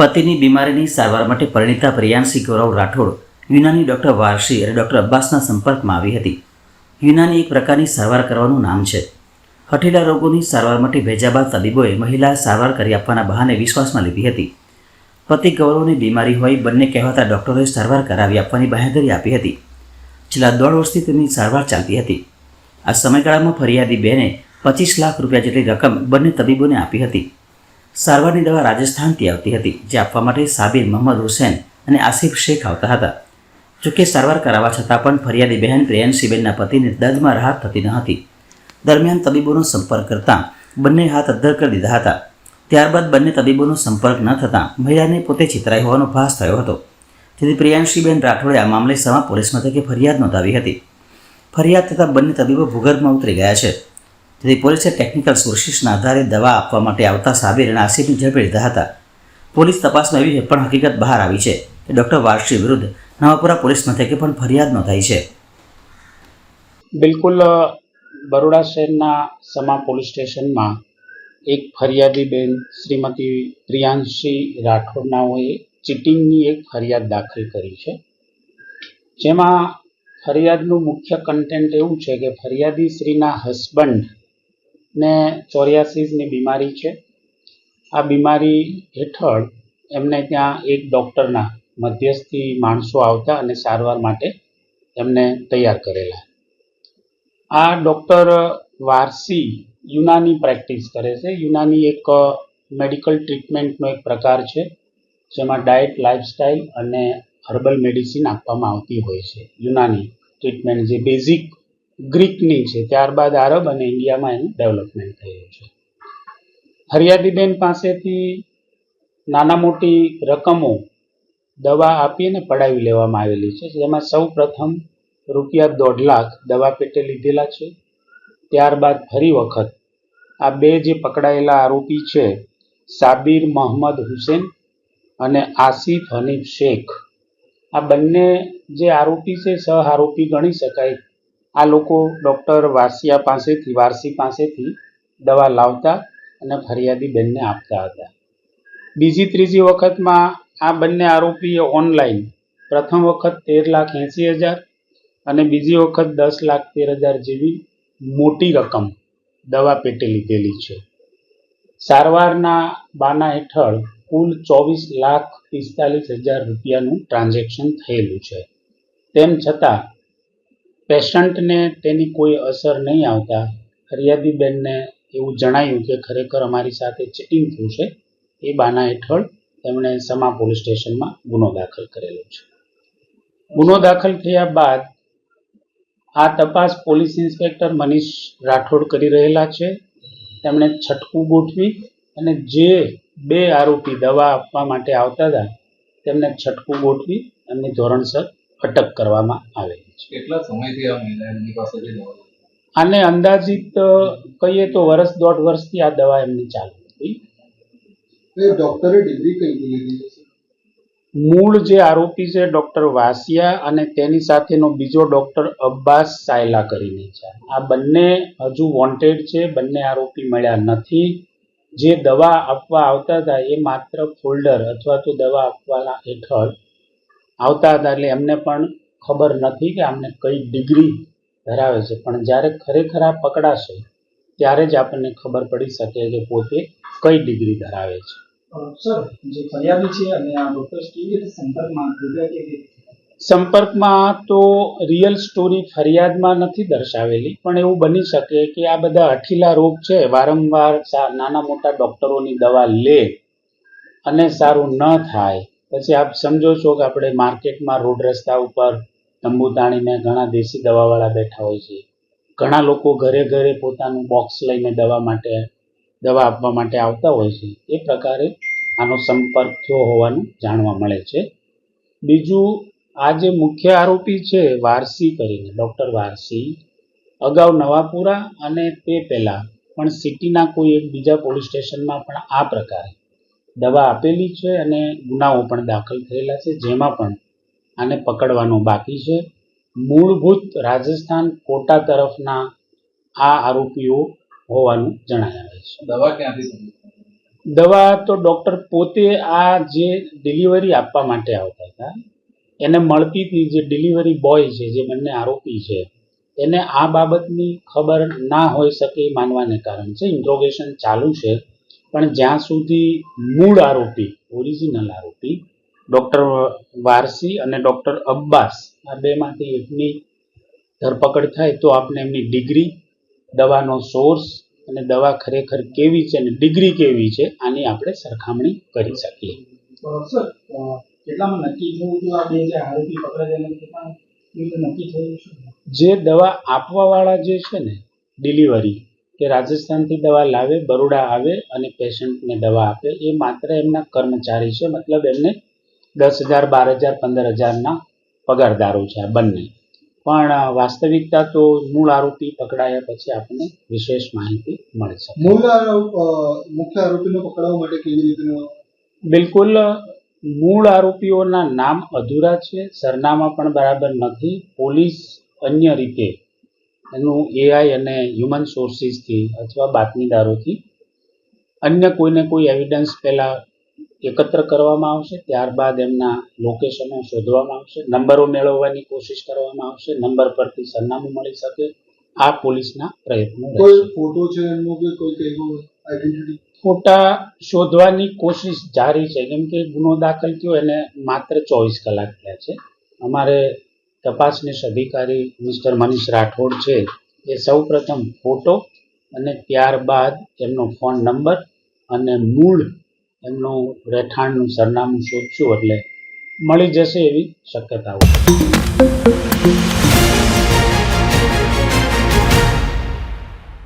પતિની બીમારીની સારવાર માટે પરિણીતા પ્રિયાંશી ગૌરવ રાઠોડ, યુનાની ડૉક્ટર વારસી અને ડૉક્ટર અબ્બાસના સંપર્કમાં આવી હતી. યુનાની એક પ્રકારની સારવાર કરવાનું નામ છે. હઠીલા રોગોની સારવાર માટે ભેજાબાદ તબીબોએ મહિલા સારવાર કરી આપવાના બહાને વિશ્વાસમાં લીધી હતી. પતિ ગૌરવની બીમારી હોય બંને કહેવાતા ડૉક્ટરોએ સારવાર કરાવી આપવાની બાંહેધરી આપી હતી. છેલ્લા દોઢ વર્ષથી તેમની સારવાર ચાલતી હતી. આ સમયગાળામાં ફરિયાદી બેને પચીસ લાખ રૂપિયા જેટલી રકમ બંને તબીબોને આપી હતી. સારવારની દવા રાજસ્થાનથી આવતી હતી, જે આપવા માટે સાબિર, મહંમદ હુસેન અને આસિફ શેખ આવતા હતા. જોકે સારવાર કરાવવા છતાં પણ ફરિયાદી બહેન પ્રિયંશીબેનના પતિને દર્દમાં રાહત થતી ન હતી. દરમિયાન તબીબોનો સંપર્ક કરતાં બંને હાથ અદ્ધર કરી દીધા હતા. ત્યારબાદ બંને તબીબોનો સંપર્ક ન થતાં મહિલાને પોતે છિતરાઈ હોવાનો ભાસ થયો હતો. તેથી પ્રિયાંશીબેન રાઠોડે આ મામલે સમા પોલીસ મથકે ફરિયાદ નોંધાવી હતી. ફરિયાદ થતાં બંને તબીબો ભૂગર્ભમાં ઉતરી ગયા છે. તેથી પોલીસે ટેકનિકલ સોર્સિસના આધારે દવા આપવા માટે આવતા સાબિર અને આસિફને ઝડપી લીધા હતા. પોલીસ તપાસમાં એવી પણ હકીકત બહાર આવી છે કે ડૉક્ટર વારસી વિરુદ્ધ નવાપુરા પોલીસ મથકે પણ ફરિયાદ નોંધાઈ છે. બિલકુલ બરોડા શહેરના સમા પોલીસ સ્ટેશનમાં એક ફરિયાદી બેન શ્રીમતી પ્રિયાંશી રાઠોડનાઓએ ચીટિંગની એક ફરિયાદ દાખલ કરી છે. જેમાં ફરિયાદનું મુખ્ય કન્ટેન્ટ એવું છે કે ફરિયાદી શ્રીના હસબન્ડને ચોર્યાસીસની બીમારી છે. આ બીમારી હેઠળ એમને ત્યાં એક ડૉક્ટરના મધ્યસ્થી માણસો આવતા અને સારવાર માટે એમને તૈયાર કરેલા. આ ડૉક્ટર વારસી યુનાની પ્રેક્ટિસ કરે છે. યુનાની એક મેડિકલ ટ્રીટમેન્ટનો એક પ્રકાર છે, જેમાં ડાયટ લાઇફસ્ટાઇલ અને હર્બલ મેડિસિન આપવામાં આવતી હોય છે. યુનાની ટ્રીટમેન્ટ જે બેઝિક ગ્રીકની છે. ત્યારબાદ આરબ અને ઇન્ડિયામાં એનું ડેવલપમેન્ટ થયું છે. હરિયાદીબેન પાસેથી નાના મોટી રકમો દવા આપીને પડાવી લેવામાં આવેલી છે. જેમાં સૌ પ્રથમ રૂપિયા દોઢ લાખ દવા પેટે લીધેલા છે. ત્યારબાદ ફરી વખત આ બે જે પકડાયેલા આરોપી છે, સાબિર મોહમ્મદ હુસેન અને આસિફ હનીફ શેખ, આ બંને જે આરોપી છે સહ આરોપી ગણી શકાય આ લોકો ડૉક્ટર વાસિયા પાસેથી, વારસી પાસેથી દવા લાવતા અને ફરિયાદી બેનને આપતા હતા. બીજી, ત્રીજી વખતમાં આ બંને આરોપીએ ઓનલાઈન. પ્રથમ વખત તેર લાખ એંસી હજાર અને બીજી વખત દસ લાખ તેર હજાર જેવી મોટી રકમ દવા પેટે લીધેલી છે. સારવારના બાના હેઠળ કુલ ચોવીસ લાખ પિસ્તાલીસ હજાર રૂપિયાનું ટ્રાન્ઝેક્શન થયેલું છે. તેમ છતાં પેશન્ટને તેની કોઈ અસર નહીં આવતા. ફરિયાદીબેનને એવું જણાયું કે ખરેખર અમારી સાથે ચીટિંગ થયું છે. એ બાના હેઠળ તેમણે સમા પોલીસ સ્ટેશનમાં ગુનો દાખલ કરેલો છે. ગુનો દાખલ થયા બાદ આ તપાસ પોલીસ ઇન્સ્પેક્ટર મનીષ રાઠોડ કરી રહેલા છે. તેમણે છટકું ગોઠવી અને જે બે આરોપી દવા આપવા માટે આવતા હતા, તેમને છટકું ગોઠવી એમની ધોરણસર અટક કરવામાં આવેલી છે. કેટલા સમયથી આ મહિલા એમની પાસેથી દવા લે છે? આને અંદાજિત કહીએ તો વર્ષ દોઢ વર્ષથી આ દવા એમની ચાલુ હતી. ડોક્ટરે ડિગ્રી કઈ લીધી મૂળ જે આરોપી છે ડૉક્ટર વાસિયા અને તેની સાથેનો બીજો ડૉક્ટર અબ્બાસ સાયલા કરીને છે. આ બંને હજુ વોન્ટેડ છે બંને આરોપી મળ્યા નથી. જે દવા આપવા આવતા હતા એ માત્ર ફોલ્ડર અથવા તો દવા આપવાના હેઠળ આવતા હતા એટલે એમને પણ ખબર નથી કે આમને કઈ ડિગ્રી ધરાવે છે. પણ જ્યારે ખરેખર આ પકડાશે ત્યારે જ આપણને ખબર પડી શકે કે પોતે કઈ ડિગ્રી ધરાવે છે. સર જે ફરિયાદી છે અને આ ડોક્ટર કેવી રીતે સંપર્કમાં જોડાયા કેવી રીતે સંપર્કમાં તો રિયલ સ્ટોરી ફરિયાદમાં નથી દર્શાવેલી પણ એવું બની શકે કે આ બધા અઠીલા રોગ છે. વારંવાર નાના મોટા ડૉક્ટરોની દવા લે અને સારું ન થાય. પછી આપ સમજો છો કે આપણે માર્કેટમાં રોડ રસ્તા ઉપર તંબુ તાણીને ઘણા દેશી દવાવાળા બેઠા હોય છે. ઘણા લોકો ઘરે ઘરે પોતાનું બોક્સ લઈને દવા માટે, દવા આપવા માટે આવતા હોય છે. એ પ્રકારે આનો સંપર્ક થયો હોવાનું જાણવા મળે છે. બીજું, આ જે મુખ્ય આરોપી છે, વારસી કરીને, ડૉક્ટર વારસી, અગાઉ નવાપુરા અને તે પહેલાં પણ સિટીના કોઈ એક બીજા પોલીસ સ્ટેશનમાં પણ આ પ્રકારે દવા આપેલી છે અને ગુનાઓ પણ દાખલ થયેલા છે જેમાં પણ આને પકડવાનું બાકી છે. મૂળભૂત રાજસ્થાન કોટા તરફના આ આરોપીઓ હોવાનું જણાય આવે છે. દવા ક્યાંથી દવા તો ડૉક્ટર પોતે આ જે ડિલિવરી આપવા માટે આવતા હતા એને મળતી હતી જે ડિલિવરી બોય છે જે બંને આરોપી છે એને આ બાબતની ખબર ના હોઈ શકે એ માનવાને કારણ છે. ઇન્ટ્રોગેશન ચાલુ છે પણ જ્યાં સુધી મૂળ આરોપી ઓરિજિનલ આરોપી ડૉક્ટર વારસી અને ડૉક્ટર અબ્બાસ આ બેમાંથી એકની ધરપકડ થાય તો આપણે એમની ડિગ્રી દવાનો સોર્સ અને દવા ખરેખર કેવી છે અને ડિગ્રી કેવી છે આની આપણે સરખામણી કરી શકીએ. જે દવા આપવાવાળા જે છે ને ડિલિવરી કે રાજસ્થાનથી દવા લાવે બરોડા આવે અને પેશન્ટને દવા આપે એ માત્ર એમના કર્મચારી છે. મતલબ એમને દસ હજાર બાર હજાર પંદર હજારના પગારદારો છે આ બંને. પણ વાસ્તવિકતા તો મૂળ આરોપી પકડાયા પછી આપણને વિશેષ માહિતી મળે છે મૂળ મુખ્ય આરોપીને પકડવા માટે કેવી રીતનો? બિલકુલ મૂળ આરોપીઓના નામ અધૂરા છે. સરનામા પણ બરાબર નથી. પોલીસ અન્ય રીતે એનું એઆઈ અને હ્યુમન સોર્સિસથી અથવા બાતમીદારોથી અન્ય કોઈને કોઈ એવિડન્સ પહેલાં એકત્ર કરવામાં આવશે ત્યારબાદ એમના લોકેશનો શોધવામાં આવશે નંબરો મેળવવાની કોશિશ કરવામાં આવશે નંબર પરથી સરનામું મળી શકે આ પોલીસના પ્રયત્નો કોઈ ફોટો છે એમનો કે કોઈ આઈડેન્ટિટી ફોટા શોધવાની કોશિશ જારી છે કેમ કે ગુનો દાખલ થયો એને માત્ર ચોવીસ કલાક થયા છે. અમારે તપાસનીશ અધિકારી મિસ્ટર મનીષ રાઠોડ છે. એ સૌ પ્રથમ ફોટો અને ત્યારબાદ એમનો ફોન નંબર અને મૂળ એમનું રહેઠાણનું સરનામું શોધશું એટલે મળી જશે એવી શક્યતાઓ.